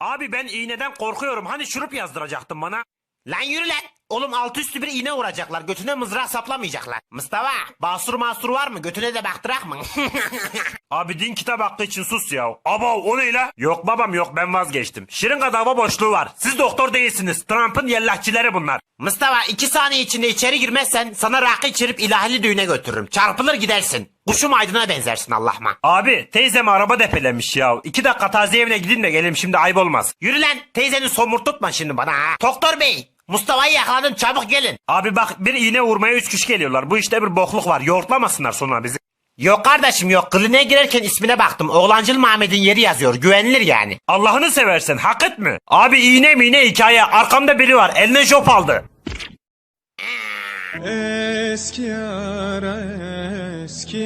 Abi ben iğneden korkuyorum. Hani şurup yazdıracaktın bana. Lan yürü lan. Oğlum altı üstü bir iğne vuracaklar. Götüne mızrak saplamayacaklar. Mustafa basur masur var mı? Götüne de baktırak mı? Abi din kitap hakkı için sus ya. Aba o ne la? Yok babam yok ben vazgeçtim. Şırınga dava boşluğu var. Siz doktor değilsiniz. Trump'ın yellahçileri bunlar. Mustafa iki saniye içinde içeri girmezsen sana rakı içirip ilahili düğüne götürürüm. Çarpılır gidersin. Kuşum aydına benzersin Allah'ıma. Abi teyzem araba depelemiş ya. İki dakika taziye evine gidin de gelin şimdi ayıp olmaz. Yürü lan teyzeni somurtutma şimdi bana ha. Doktor bey Mustafa'yı yakaladım çabuk gelin. Abi bak bir iğne vurmaya üç kişi geliyorlar. Bu işte bir bokluk var. Yoğurtlamasınlar sonra bizi. Yok kardeşim yok kliniğe girerken ismine baktım. Oğlancıl Mehmet'in yeri yazıyor güvenilir yani. Allah'ını seversen hak etme. Abi iğne mi iğne hikaye. Arkamda biri var. Eline jop aldı. Eski yara eski